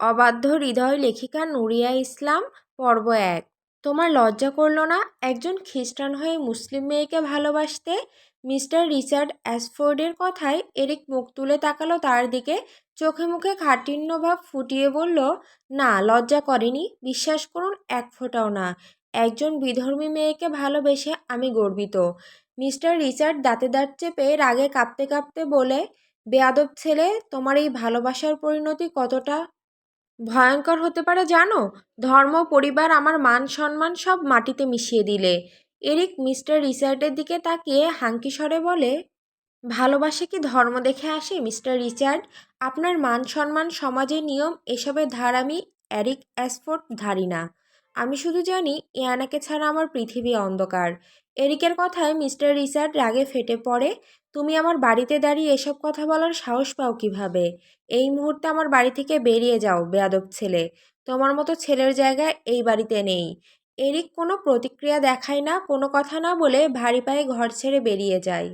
অবাধ্য হৃদয় লেখিকা নুরিয়া ইসলাম, পর্ব এক। তোমার লজ্জা করল না? একজন খ্রিস্টান হয়ে মুসলিম মেয়েকে ভালোবাসতে? মিস্টার রিচার্ড অ্যাসফোর্ডের কথায় এরিক মুখ তুলে তাকালো তার দিকে, চোখে মুখে কাঠিন্য ভাব ফুটিয়ে বলল, না, লজ্জা করেনি, বিশ্বাস করুন, এক ফোঁটাও না। একজন বিধর্মী মেয়েকে ভালোবেসে আমি গর্বিত। মিস্টার রিচার্ড দাঁতে দাঁত চেপে রাগে কাঁপতে কাঁপতে বলে, বেয়াদব ছেলে, তোমার এই ভালোবাসার পরিণতি কতটা? ভয়ঙ্কর হতে পারে, জানো? ধর্ম, পরিবার, আমার মান সম্মান সব মাটিতে মিশিয়ে দিলে। এরিক, মিস্টার রিচার্ডের দিকে তাকিয়ে হাঙ্কি স্বরে বলে, ভালোবাসে কি ধর্ম দেখে আসে, মিস্টার রিচার্ড? আপনার মান সম্মান, সমাজের নিয়ম, এসবের ধার আমি এরিক অ্যাসফোর্ড ধারি না। আমি শুধু জানি, ইয়ানাকে ছাড়া আমার পৃথিবী অন্ধকার। এরিকের কথায় মিস্টার রিচার্ড রাগে ফেটে পড়ে, তুমি আমার বাড়িতে দাঁড়িয়ে এসব কথা বলার সাহস পাও কীভাবে? এই মুহূর্তে আমার বাড়ি থেকে বেরিয়ে যাও, বেয়াদব ছেলে। তোমার মতো ছেলের জায়গা এই বাড়িতে নেই। এরিক কোনো প্রতিক্রিয়া দেখায় না, কোনো কথা না বলে ভারী পায়ে ঘর ছেড়ে বেরিয়ে যায়।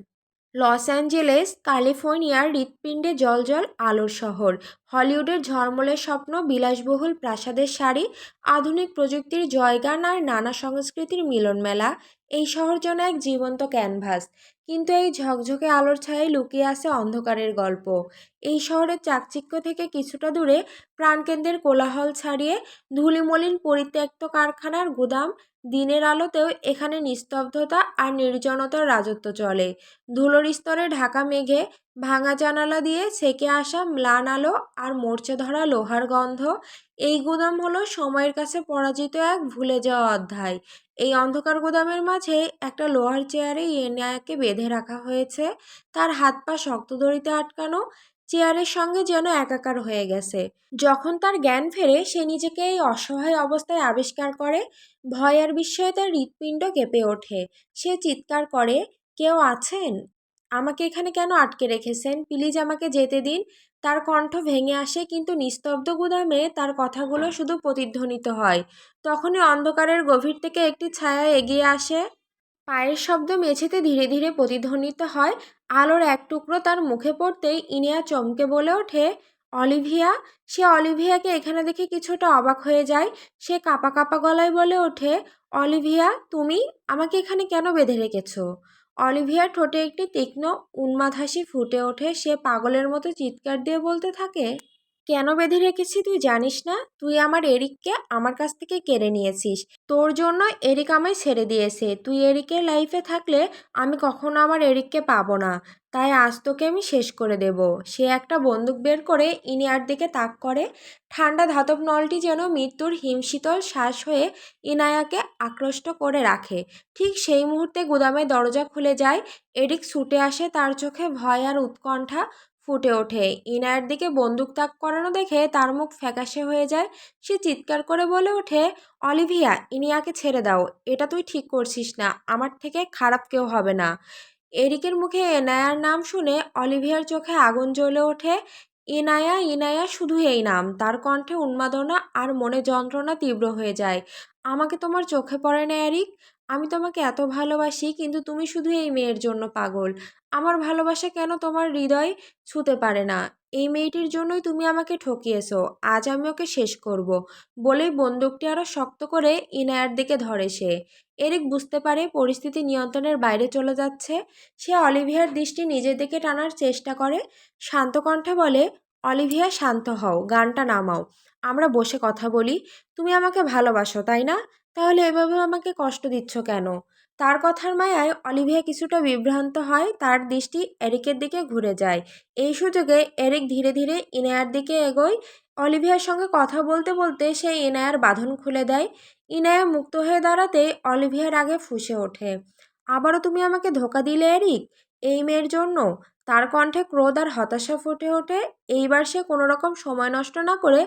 লস অ্যাঞ্জেলেস ক্যালিফোর্নিয়ার হৃৎপিণ্ডে জলজল আলোর শহর। হলিউডের ঝলমলে স্বপ্ন, বিলাসবহুল প্রাসাদের শাড়ি আধুনিক প্রযুক্তির জয়গান আর নানা সংস্কৃতির মিলনমেলা। এই শহর যেন এক জীবন্ত ক্যানভাস। কিন্তু এই ঝকঝকে আলোর ছায় লুকিয়ে আছে অন্ধকারের গল্প। এই শহরের চাকচিক্য থেকে কিছুটা দূরে প্রাণকেন্দ্রের কোলাহল ছাড়িয়ে ধুলিমলিন পরিত্যক্ত কারখানার গুদাম দিনের আলোতেও এখানে নিস্তব্ধতা আর নির্জনতার রাজত্ব চলে। ধুলোর স্তরে ঢাকা মেঘে ভাঙা জানালা দিয়ে সেকে আসা ম্লান আলো আর মরচে ধরা লোহার গন্ধ, এই গুদাম হলো সময়ের কাছে পরাজিত এক ভুলে যাওয়া অধ্যায়। এই অন্ধকার গুদামের মাঝে একটা লোহার চেয়ারে ইয়েনায়াকে বেঁধে রাখা হয়েছে। তার হাত পা শক্ত দড়িতে আটকানো, চেয়ারের সঙ্গে যেন একাকার হয়ে গেছে। যখন তার জ্ঞান ফেরে, সে নিজেকে এই অসহায় অবস্থায় আবিষ্কার করে। ভয় আর বিস্ময়ে তার হৃৎপিণ্ড কেঁপে ওঠে। সে চিৎকার করে, কেউ আছেন? আমাকে এখানে কেন আটকে রেখেছেন? প্লিজ আমাকে যেতে দিন। তার কণ্ঠ ভেঙে আসে, কিন্তু নিস্তব্ধ গুদামে তার কথাগুলো শুধু প্রতিধ্বনিত হয়। তখনই অন্ধকারের গভীর থেকে একটি ছায়া এগিয়ে আসে। পায়ের শব্দ মেঝেতে ধীরে ধীরে প্রতিধ্বনিত হয়। আলোর এক টুকরো তার মুখে পড়তেই ইনিয়া চমকে বলে ওঠে, অলিভিয়া? সে অলিভিয়াকে এখানে দেখে কিছুটা অবাক হয়ে যায়। সে কাপা কাপা গলায় বলে ওঠে, অলিভিয়া, তুমি আমাকে এখানে কেন বেঁধে রেখেছো? অলিভিয়ার ঠোঁটে একটি তীক্ষ্ণ উন্মাদ হাসি ফুটে ওঠে। সে পাগলের মতো চিৎকার দিয়ে বলতে থাকে, কেন বেঁধে রেখেছি তুই জানিস না? তুই আমার এরিককে আমার কাছ থেকে কেড়ে নিয়েছিস। তোর জন্য এরিক আমায় ছেড়ে দিয়েছে। তুই এরিকের লাইফে থাকলে আমি কখনো আমার এরিককে পাবো না। তাই আজ তোকে আমি শেষ করে দেব। সে একটা বন্দুক বের করে ইনিয়ার দিকে তাক করে। ঠান্ডা ধাতব নলটি যেন মৃত্যুর হিমশীতল শ্বাস হয়ে ইনায়াকে আকৃষ্ট করে রাখে। ঠিক সেই মুহূর্তে গুদামের দরজা খুলে যায়। এরিক ছুটে আসে তার চোখে ভয় আর উৎকণ্ঠা ফুটে ওঠে। ইনায়ের দিকে বন্দুক তাক করানো দেখে তার মুখ ফ্যাকাশে হয়ে যায়। সে চিৎকার করে বলে ওঠে, অলিভিয়া, ইনিয়াকে ছেড়ে দাও। এটা তুই ঠিক করছিস না। আমার থেকে খারাপ কেউ হবে না। এরিকের মুখে এনায়ার নাম শুনে অলিভিয়ার চোখে আগুন জ্বলে ওঠে। ইনায়া ইনায়া, শুধু এই নাম। তার কণ্ঠে উন্মাদনা আর মনে যন্ত্রণা তীব্র হয়ে যায়। আমাকে তোমার চোখে পড়ে না, এরিক? আমি তোমাকে এত ভালোবাসি, কিন্তু তুমি শুধু এই মেয়ের জন্য পাগল। আমার ভালোবাসা কেন তোমার হৃদয় ছুতে পারে না? এই মেয়েটির জন্যই তুমি আমাকে ঠকিয়েছো, আজ আমি ওকে শেষ করব। বলেই বন্দুকটি আরও শক্ত করে ইনায়ার দিকে ধরে সে। এরিক বুঝতে পারে পরিস্থিতি নিয়ন্ত্রণের বাইরে চলে যাচ্ছে। সে অলিভিয়ার দৃষ্টি নিজের দিকে টানার চেষ্টা করে, শান্ত কণ্ঠে বলে অলিভিয়া, শান্ত হও, গানটা নামাও। আমরা বসে কথা বলি, তুমি আমাকে ভালোবাসো, তাই না? তাহলে এভাবে আমাকে কষ্ট দিচ্ছ কেন? তার কথার মায়ায় অলিভিয়া কিছুটা বিভ্রান্ত হয়, তার দৃষ্টি এরিকের দিকে ঘুরে যায়। এই সুযোগে এরিক ধীরে ধীরে ইনায়ার দিকে এগোয়। অলিভিয়ার সঙ্গে কথা বলতে বলতে সে ইনায়ার বাঁধন খুলে দেয়। ইনায়া মুক্ত হয়ে দাঁড়াতে অলিভিয়ার আগে ফুসে ওঠে। আবারও তুমি আমাকে ধোকা দিলে, এরিক? এই মেয়ের জন্য? তার কণ্ঠে ক্রোধ আর হতাশা ফুটে ওঠে। এইবার সে কোনো রকম সময় নষ্ট না করে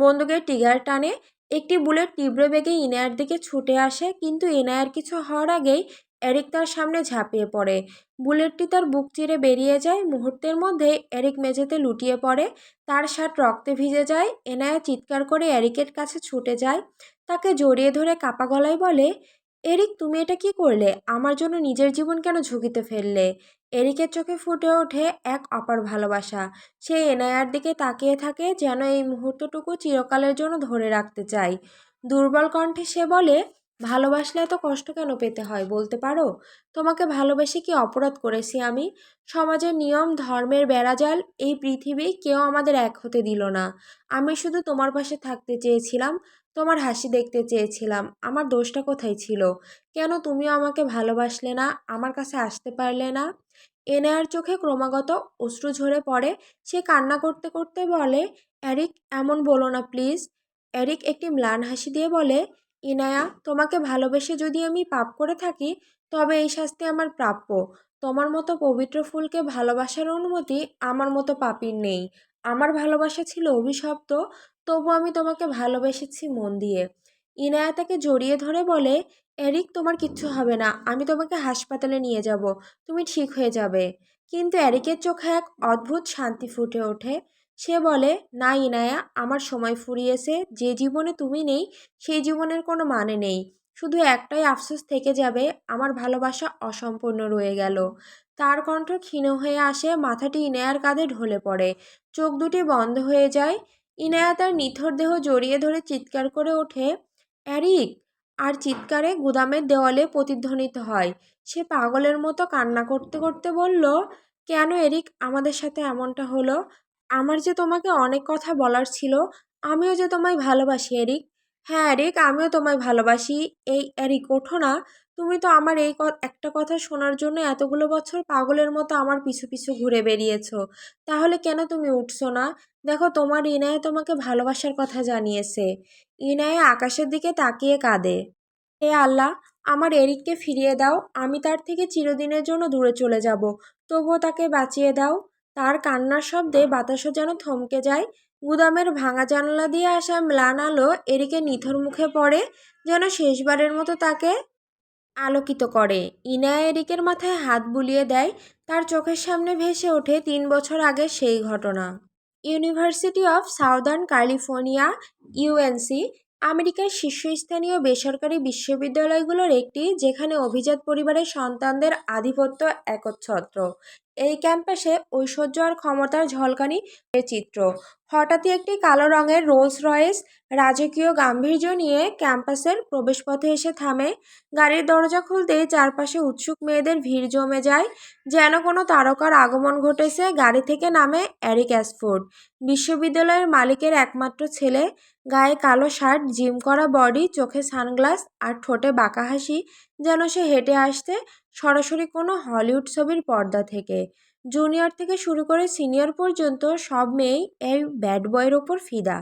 বন্দুকের টিগার টানে। একটি বুলেট তীব্র বেগে ইনায়ার দিকে ছুটে আসে, কিন্তু ইনায়ার কিছু হওয়ার আগেই এরিক তার সামনে ঝাঁপিয়ে পড়ে। বুলেটটি তার বুক চিরে বেরিয়ে যায়। মুহূর্তের মধ্যে এরিক মেঝেতে লুটিয়ে পড়ে। তার শার্ট রক্তে ভিজে যায়। এনায়া চিৎকার করে এরিকের কাছে ছুটে যায়। তাকে জড়িয়ে ধরে কাপা গলায় বলে এরিক, তুমি এটা কি করলে? আমার জন্য নিজের জীবন কেন ঝুঁকিতে ফেললে? এরিকের চোখে ফুটে ওঠে এক অপার ভালোবাসা। সে এনায়ার দিকে তাকিয়ে থাকে যেন এই মুহূর্তটুকু চিরকালের জন্য ধরে রাখতে চাই দুর্বল কণ্ঠে সে বলে, ভালোবাসলে এত কষ্ট কেন পেতে হয়, বলতে পারো? তোমাকে ভালোবেসে কি অপরাধ করেছি আমি? সমাজের নিয়ম, ধর্মের বেড়াজাল, এই পৃথিবী কেউ আমাদের এক হতে দিল না। আমি শুধু তোমার পাশে থাকতে চেয়েছিলাম তোমার হাসি দেখতে চেয়েছিলাম, আমার দোষটা কোথায় ছিল? কেন তুমিও আমাকে ভালোবাসলে না, আমার কাছে আসতে পারলে না? এনায়ার চোখে ক্রমাগত অশ্রু ঝরে পড়ে, সে কান্না করতে করতে বলে অ্যারিক এমন বলো না প্লিজ। অ্যারিক একটি ম্লান হাসি দিয়ে বলে ইনায়া তোমাকে ভালোবেসে যদি আমি পাপ করে থাকি, তবে এই শাস্তি আমার প্রাপ্য। তোমার মতো পবিত্র ফুলকে ভালোবাসার অনুমতি আমার মতো পাপির নেই। আমার ভালোবাসা ছিল অভিশপ্ত তবু আমি তোমাকে ভালোবেসেছি মন দিয়ে। ইনায়া তাকে জড়িয়ে ধরে বলে, এরিক, তোমার কিচ্ছু হবে না। আমি তোমাকে হাসপাতালে নিয়ে যাব। তুমি ঠিক হয়ে যাবে। কিন্তু এরিকের চোখে এক অদ্ভুত শান্তি ফুটে ওঠে। সে বলে, না ইনায়া, আমার সময় ফুরিয়েছে। যে জীবনে তুমি নেই, সেই জীবনের কোনো মানে নেই। শুধু একটাই আফসোস থেকে যাবে, আমার ভালোবাসা অসম্পূর্ণ রয়ে গেল। তার কণ্ঠ ক্ষীণ হয়ে আসে, মাথাটি ইনায়ার কাঁধে ঢলে পড়ে। চোখ দুটি বন্ধ হয়ে যায়। ইনায়া তার নিথর দেহ জড়িয়ে ধরে চিৎকার করে ওঠে অ্যারিক আর চিৎকারে গুদামের দেওয়ালে প্রতিধ্বনিত হয়। সে পাগলের মতো কান্না করতে করতে বলল, কেন এরিক, আমাদের সাথে এমনটা হলো? আমার যে তোমাকে অনেক কথা বলার ছিল, আমিও যে তোমায় ভালোবাসি, এরিক! হ্যাঁ এরিক, আমিও তোমায় ভালোবাসি। এই, এরিক, ওঠো না। তুমি তো আমার এই একটা কথা শোনার জন্য এতগুলো বছর পাগলের মতো আমার পিছু পিছু ঘুরে বেরিয়েছ তাহলে কেন তুমি উঠছো না? দেখো তোমার ইনায়া তোমাকে ভালোবাসার কথা জানিয়েছে। ইনায়া আকাশের দিকে তাকিয়ে কাঁদে। হে আল্লাহ, আমার এরিককে ফিরিয়ে দাও। আমি তার থেকে চিরদিনের জন্য দূরে চলে যাব। তবুও তাকে বাঁচিয়ে দাও। তার কান্নার শব্দে বাতাসও যেন থমকে যায়। গুদামের ভাঙা জানলা দিয়ে আসা ম্লান আলো এরিকে নিথর মুখে পড়ে, যেন শেষবারের মতো তাকে আলোকিত করে। ইনায়া এরিকের মাথায় হাত বুলিয়ে দেয়, তার চোখের সামনে ভেসে ওঠে তিন বছর আগে সেই ঘটনা। University of Southern California UNC আমেরিকার শীর্ষস্থানীয় বেসরকারি বিশ্ববিদ্যালয়গুলোর একটি, যেখানে অভিজাত পরিবারের সন্তানদের আধিপত্য একচ্ছত্র। এই ক্যাম্পাসে ঐশ্বর্য আর ক্ষমতার ঝলকানি চিত্র। হঠাৎই একটি কালো রঙের রোলস রয়েস রাজকীয় গাম্ভীর্য নিয়ে ক্যাম্পাসের প্রবেশপথে এসে থামে। গাড়ির দরজা খুলতেই চারপাশে উৎসুক মেয়েদের ভিড় জমে যায়, যেন কোনো তারকার আগমন ঘটেছে। গাড়ি থেকে নামে অ্যারিক অ্যাসফোর্ড, বিশ্ববিদ্যালয়ের মালিকের একমাত্র ছেলে। গায়ে কালো শার্ট, জিম করা বডি, চোখে সানগ্লাস আর ঠোঁটে বাঁকা হাসি, যেন সে হেঁটে আসতে সরাসরি কোনো হলিউড ছবির পর্দা থেকে। জুনিয়র থেকে শুরু করে সিনিয়র পর্যন্ত সব মেয়েই এই ব্যাড বয়ের ওপর ফিদা।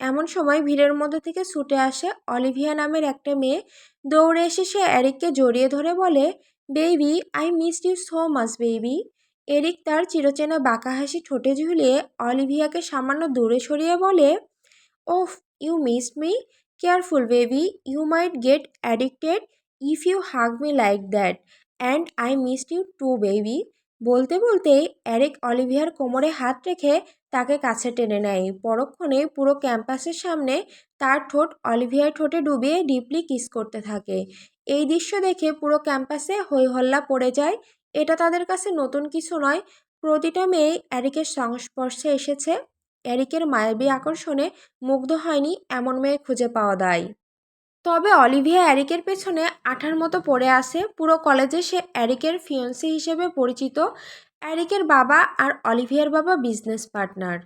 এমন সময় ভিড়ের মধ্যে থেকে ছুটে আসে অলিভিয়া নামের একটা মেয়ে। দৌড়ে এসে সে এরিককে জড়িয়ে ধরে বলে baby I miss you so much baby Eric তার চিরচেনা বাঁকা হাসি ঠোঁটে ঝুলিয়ে অলিভিয়াকে সামান্য দূরে সরিয়ে বলে ওফ you miss me careful baby you might get addicted if you hug me like that and I missed you too baby বলতে বলতেই অ্যারিক অলিভিয়ার কোমরে হাত রেখে তাকে কাছে টেনে নেয়। পরক্ষণে পুরো ক্যাম্পাসের সামনে তার ঠোঁট অলিভিয়ার ঠোঁটে ডুবিয়ে ডিপলি কিস করতে থাকে। এই দৃশ্য দেখে পুরো ক্যাম্পাসে হইহল্লা পড়ে যায়। এটা তাদের কাছে নতুন কিছু নয়। প্রতিটা মেয়েই অ্যারিকের সংস্পর্শে এসেছে। অ্যারিকের মায়াবী আকর্ষণে মুগ্ধ হয়নি এমন মেয়ে খুঁজে পাওয়া দায়। তবে অলিভিয়া অ্যারিকের পেছনে আঠার মতো পড়ে আসে পুরো কলেজে সে অ্যারিকের ফিয়ন্সি হিসেবে পরিচিত। অ্যারিকের বাবা আর অলিভিয়ার বাবা বিজনেস পার্টনার।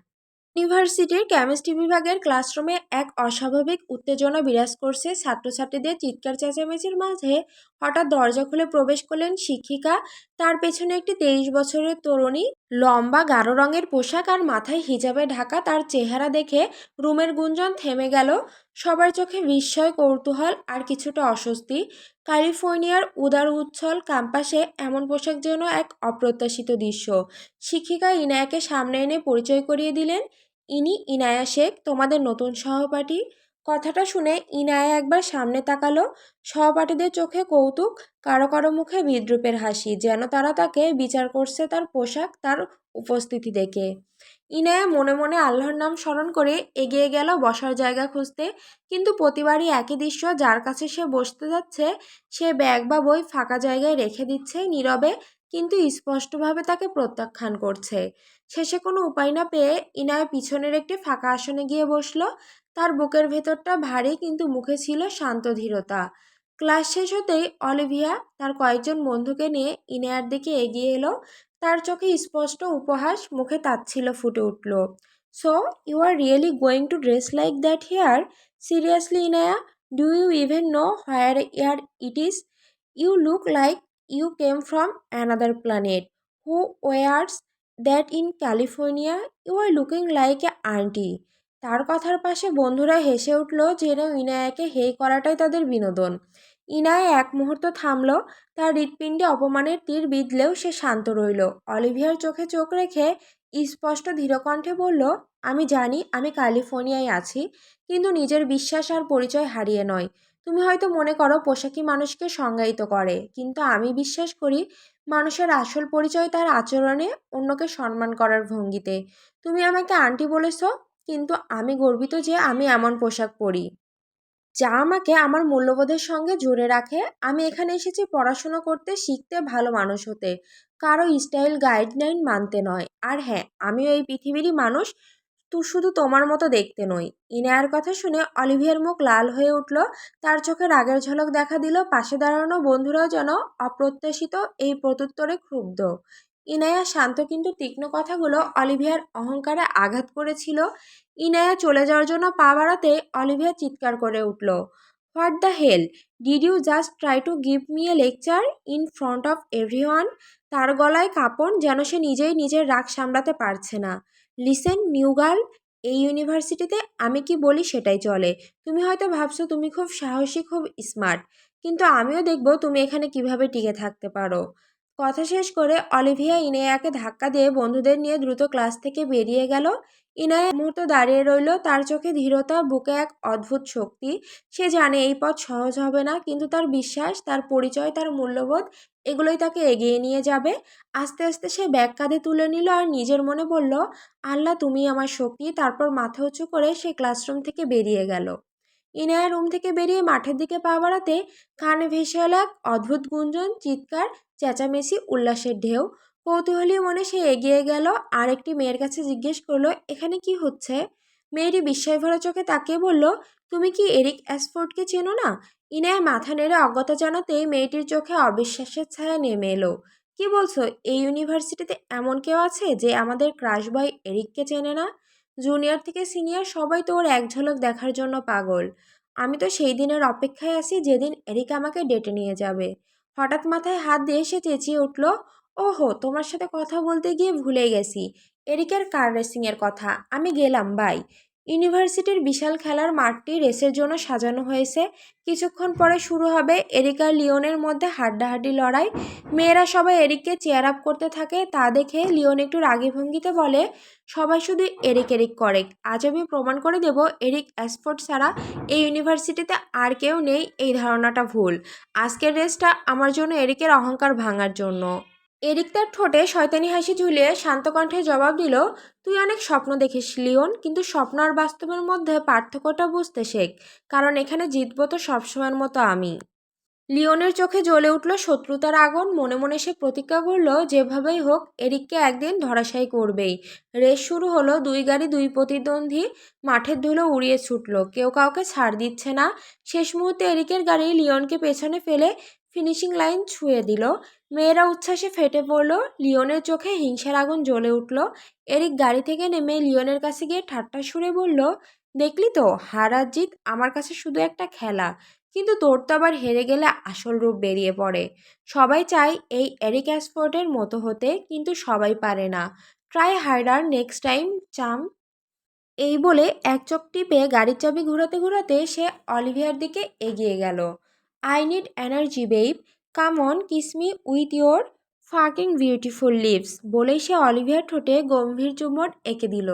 ইউনিভার্সিটির কেমিস্ট্রি বিভাগের ক্লাসরুমে এক অস্বাভাবিক উত্তেজনা বিরাজ করছে ছাত্রছাত্রীদের। চিৎকার চেঁচামেচির মাঝে হঠাৎ দরজা খুলে প্রবেশ করলেন শিক্ষিকা। তার পেছনে একটি তেইশ বছরের তরুণী, লম্বা, গাঢ় রঙের পোশাক আর মাথায় হিজাবে ঢাকা। তার চেহারা দেখে রুমের গুঞ্জন থেমে গেল। সবার চোখে বিস্ময়, কৌতূহল আর কিছুটা অস্বস্তি। ক্যালিফোর্নিয়ার উদার উচ্ছল ক্যাম্পাসে এমন পোশাক যেন এক অপ্রত্যাশিত দৃশ্য। শিক্ষিকা ইনায়াকে সামনে এনে পরিচয় করিয়ে দিলেন। ইনি ইনায়া শেখ, তোমাদের নতুন সহপাঠী। কথাটা শুনে ইনায়া একবার সামনে তাকালো। সহপাঠীদের চোখে কৌতুক, কারও কারও মুখে বিদ্রুপের হাসি, যেন তারা তাকে বিচার করছে তার পোশাক, তার উপস্থিতি দেখে। ইনায়া মনে মনে আল্লাহর নাম স্মরণ করে এগিয়ে গেল বসার জায়গা খুঁজতে। কিন্তু প্রতিবারই একই দৃশ্য যার কাছে সে বসতে যাচ্ছে, সে ব্যাগ বা বই ফাঁকা জায়গায় রেখে দিচ্ছে নীরবে, কিন্তু স্পষ্টভাবে তাকে প্রত্যাখ্যান করছে। শেষে কোনো উপায় না পেয়ে ইনায়া পিছনের একটি ফাঁকা আসনে গিয়ে বসল। তার বুকের ভেতরটা ভারী কিন্তু মুখে ছিল শান্ত ধীরতা। ক্লাস শেষ হতেই অলিভিয়া তার কয়েকজন বন্ধুকে নিয়ে ইনায়ার দিকে এগিয়ে এলো। তার চোখে স্পষ্ট উপহাস, মুখে তাচ্ছিল ফুটে উঠল। So you are really going to dress like that here seriously Inaya? Do you even know where here it is you look like you came from another planet who wears that in California you are looking like a aunty তার কথার পাশে বন্ধুরা হেসে উঠল জেনে ইনায়াকে হেই করাটাই তাদের বিনোদন। ইনায় এক মুহূর্ত থামল, তার হৃৎপিণ্ডে অপমানের তীর বিঁধলেও সে শান্ত রইল। অলিভিয়ার চোখে চোখ রেখে স্পষ্ট ধীরকণ্ঠে বলল, আমি জানি, আমি ক্যালিফোর্নিয়ায় আছি, কিন্তু নিজের বিশ্বাস আর পরিচয় হারিয়ে নয়। তুমি হয়তো মনে করো পোশাকি মানুষকে সংজ্ঞায়িত করে, কিন্তু আমি বিশ্বাস করি মানুষের আসল পরিচয় তার আচরণে অন্যকে সম্মান করার ভঙ্গিতে। তুমি আমাকে আন্টি বলেছ, কিন্তু আমি গর্বিত যে আমি এমন পোশাক পরি। যা আমাকে আমার মূল্যবোধের সঙ্গে জুড়ে রাখে। আমি এখানে এসেছি পড়াশুনো করতে শিখতে ভালো মানুষ হতে। কারও স্টাইল গাইডলাইন মানতে নয়। আর হ্যাঁ আমিও এই পৃথিবীরই মানুষ। তো শুধু তোমার মতো দেখতে নই। ইনায়ার কথা শুনে অলিভিয়ার মুখ লাল হয়ে উঠল। তার চোখে রাগের ঝলক দেখা দিল। পাশে দাঁড়ানো বন্ধুরাও যেন অপ্রত্যাশিত এই প্রত্যুত্তরে ক্ষুব্ধ। ইনায়া শান্ত কিন্তু তীক্ষ্ণ কথাগুলো অলিভিয়ার অহংকারে আঘাত করেছিল। ইনায়া চলে যাওয়ার জন্য পা বাড়াতে অলিভিয়া চিৎকার করে উঠল, what the hell? Did you just try to give me a lecture in front of everyone? তার গলায় কাঁপন যেন সে নিজেই নিজের রাগ সামলাতে পারছে না। লিসেন নিউ গার্ল এই ইউনিভার্সিটিতে আমি কি বলি সেটাই চলে। তুমি হয়তো ভাবছ তুমি খুব সাহসী, খুব স্মার্ট কিন্তু আমিও দেখব তুমি এখানে কীভাবে টিকে থাকতে পারো। কথা শেষ করে অলিভিয়া ইনায়াকে ধাক্কা দিয়ে বন্ধুদের নিয়ে দ্রুত ক্লাস থেকে বেরিয়ে গেল। ইনায়া মুহূর্ত দাঁড়িয়ে রইল। তার চোখে ধীরতা, বুকে এক অদ্ভুত শক্তি। সে জানে এই পথ সহজ হবে না, কিন্তু তার বিশ্বাস, তার পরিচয়, তার মূল্যবোধ, এগুলোই তাকে এগিয়ে নিয়ে যাবে। আস্তে আস্তে সে ব্যাগ কাঁধে তুলে নিল আর নিজের মনে বলল, আল্লাহ, তুমি আমার শক্তি। তারপর মাথা উঁচু করে সে ক্লাসরুম থেকে বেরিয়ে গেল। ইনায়া রুম থেকে বেরিয়ে মাঠের দিকে পা বাড়াতে কানে ভেসে এলো এক অদ্ভুত গুঞ্জন, চিৎকার, চেঁচামেচি, উল্লাসের ঢেউ। কৌতূহলী মনে সে এগিয়ে গেল আর একটি মেয়ের কাছে জিজ্ঞেস করল, এখানে কি হচ্ছে? মেয়েটি বিস্ময় ভরা চোখে তাকিয়ে বলল, তুমি কি এরিক অ্যাসফোর্ডকে চেনো না? ইনায় মাথা নেড়ে অজ্ঞতা জানাতেই মেয়েটির চোখে অবিশ্বাসের ছায়া নেমে এলো। কি বলছো? এই ইউনিভার্সিটিতে এমন কেউ আছে যে আমাদের ক্রাশ বয় এরিককে চেনে না? জুনিয়র থেকে সিনিয়র সবাই তো ওর এক ঝলক দেখার জন্য পাগল। আমি তো সেই দিনের অপেক্ষায় আছি যেদিন এরিকা আমাকে ডেটে নিয়ে যাবে। হঠাৎ মাথায় হাত দিয়ে সে চেঁচিয়ে উঠল, ওহো, তোমার সাথে কথা বলতে গিয়ে ভুলে গেছি। এরিকের কার রেসিংয়ের কথা? আমি গেলাম, বাই। ইউনিভার্সিটির বিশাল খেলার মাঠটি রেসের জন্য সাজানো হয়েছে। কিছুক্ষণ পরে শুরু হবে এরিক লিওনের মধ্যে হাড্ডাহাড্ডি লড়াই। মেয়েরা সবাই এরিককে চেয়ার আপ করতে থাকে। তা দেখে লিওন একটু রাগি ভঙ্গিতে বলে, সবাই শুধু এরিক এরিক করে। আজ আমি প্রমাণ করে দেব, এরিক অ্যাসফোর্ড ছাড়া এই ইউনিভার্সিটিতে আর কেউ নেই। এই ধারণাটা ভুল। আজকের রেসটা আমার জন্য এরিকের অহংকার ভাঙার জন্য। এরিক তার ঠোঁটে শয়তানি হাসি ঝুলিয়ে শান্ত কণ্ঠে জবাব দিল, তুই অনেক স্বপ্ন দেখিস, লিওন, কিন্তু স্বপ্ন আর বাস্তবের মধ্যে পার্থক্যটা বুঝতে শেখ, কারণ এখানে জিতবো তো সবসময়ের মতো আমি। লিওনের চোখে জ্বলে উঠল শত্রুতার আগুন, মনে মনে সে প্রতিজ্ঞা করল, যেভাবেই হোক এরিককে একদিন ধরাশায়ী করবেই। রেস শুরু হলো, দুই গাড়ি, দুই প্রতিদ্বন্দ্বী মাঠের ধুলো উড়িয়ে ছুটল, কেউ কাউকে ছাড় দিচ্ছে না। শেষ মুহূর্তে এরিকের গাড়ি লিওনকে পেছনে ফেলে ফিনিশিং লাইন ছুঁয়ে দিল। মেয়েরা উচ্ছ্বাসে ফেটে পড়ল। লিওনের চোখে হিংসার আগুন জ্বলে উঠল। এরিক গাড়ি থেকে নেমে লিওনের কাছে গিয়ে ঠাট্টা সুরে বলল, দেখলি তো হার আর জিত আমার কাছে শুধু একটা খেলা, কিন্তু তোর তো আবার হেরে গেলে আসল রূপ বেরিয়ে পড়ে। সবাই চায় এই এরিক অ্যাসফোর্ডের মতো হতে, কিন্তু সবাই পারে না। ট্রাই হার্ডার, নেক্সট টাইম, চাম। এই বলে এক চোখ টিপে গাড়ির চাবি ঘোরাতে ঘোরাতে সে অলিভিয়ার দিকে এগিয়ে গেল। I need energy babe come on kiss me with your fucking beautiful lips বলেই সে অলিভিয়ার ঠোঁটে গম্ভীর চুম্বন এঁকে দিল।